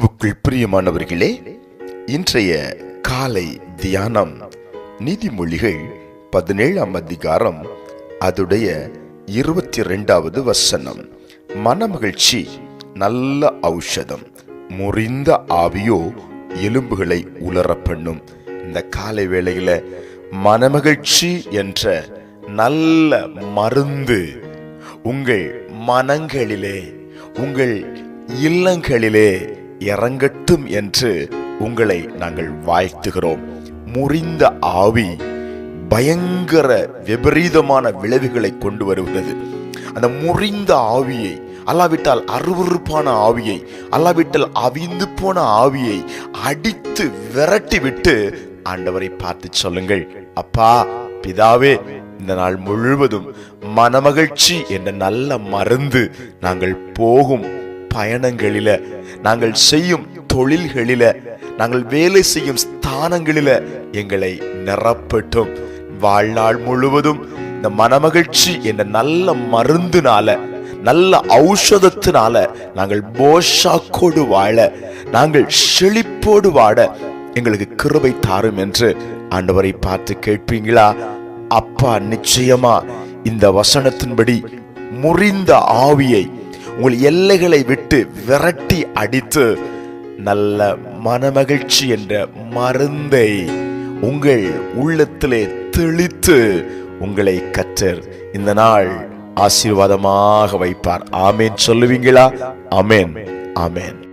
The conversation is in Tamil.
கிறிஸ்துவுக்குள் பிரியமானவர்களே இன்றைய காலை தியானம் நீதிமொழிகள் பதினேழாம் அதிகாரம் அதுடைய இருபத்தி ரெண்டாவது வசனம். மனமகிழ்ச்சி நல்ல ஔஷதம் முறிந்த ஆவியோ எலும்புகளை உலர பண்ணும் இந்த காலை வேளையில மனமகிழ்ச்சி என்ற நல்ல மருந்து உங்கள் மனங்களிலே உங்கள் இல்லங்களிலே இறங்கட்டும் என்று உங்களை நாங்கள் வாழ்த்துகிறோம். முறிந்த ஆவி பயங்கர விபரீதமான விளைவுகளை கொண்டு வருகிறது. அந்த முறிந்த ஆவியை அல்லாவிட்டால் அருவருப்பான ஆவியை அல்லாவிட்டால் அவிந்து போன ஆவியை அடித்து விரட்டி விட்டு ஆண்டவரை பார்த்து சொல்லுங்கள். அப்பா பிதாவே இந்த நாள் முழுவதும் மனமகிழ்ச்சி என்ற நல்ல மருந்து நாங்கள் போகும். பயணங்களில நாங்கள் செய்யும் தொழில்களில நாங்கள் வேலை செய்யும் ஸ்தானங்களில எங்களை நிரப்பட்டும். வாழ்நாள் முழுவதும் இந்த மனமகிழ்ச்சி என்ற நல்ல மருந்துனால நல்ல ஔஷதத்தினால நாங்கள் போஷாக்கோடு வாழ நாங்கள் செழிப்போடு வாட எங்களுக்கு கிருபை தாரும் என்று ஆண்டவரை பார்த்து கேட்பீங்களா? அப்பா நிச்சயமா இந்த வசனத்தின்படி முறிந்த ஆவியை உங்கள் எல்லைகளை விட்டு விரட்டி அடித்து நல்ல மனமகிழ்ச்சி என்ற மருந்தை உங்கள் உள்ளத்திலே தெளித்து உங்களை கற்றர் இந்த நாள் ஆசீர்வாதமாக வைப்பார். ஆமேன். சொல்லுவீங்களா? அமேன் அமேன்